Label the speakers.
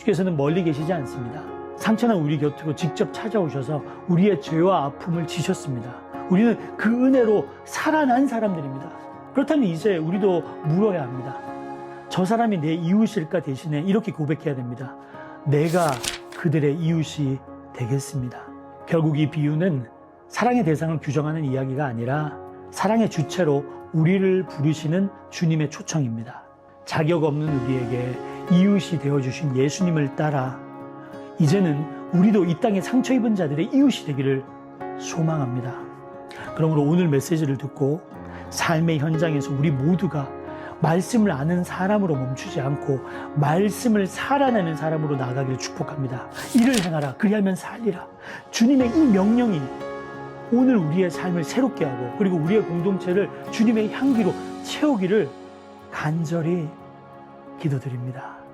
Speaker 1: 주께서는 멀리 계시지 않습니다. 상처난 우리 곁으로 직접 찾아오셔서 우리의 죄와 아픔을 지셨습니다. 우리는 그 은혜로 살아난 사람들입니다. 그렇다면 이제 우리도 물어야 합니다. 저 사람이 내 이웃일까 대신에 이렇게 고백해야 됩니다. 내가 그들의 이웃이 되겠습니다. 결국 이 비유는 사랑의 대상을 규정하는 이야기가 아니라 사랑의 주체로 우리를 부르시는 주님의 초청입니다. 자격 없는 우리에게 이웃이 되어주신 예수님을 따라 이제는 우리도 이 땅에 상처 입은 자들의 이웃이 되기를 소망합니다. 그러므로 오늘 메시지를 듣고 삶의 현장에서 우리 모두가 말씀을 아는 사람으로 멈추지 않고 말씀을 살아내는 사람으로 나아가기를 축복합니다. 이를 행하라. 그리하면 살리라. 주님의 이 명령이 오늘 우리의 삶을 새롭게 하고 그리고 우리의 공동체를 주님의 향기로 채우기를 간절히 기도드립니다.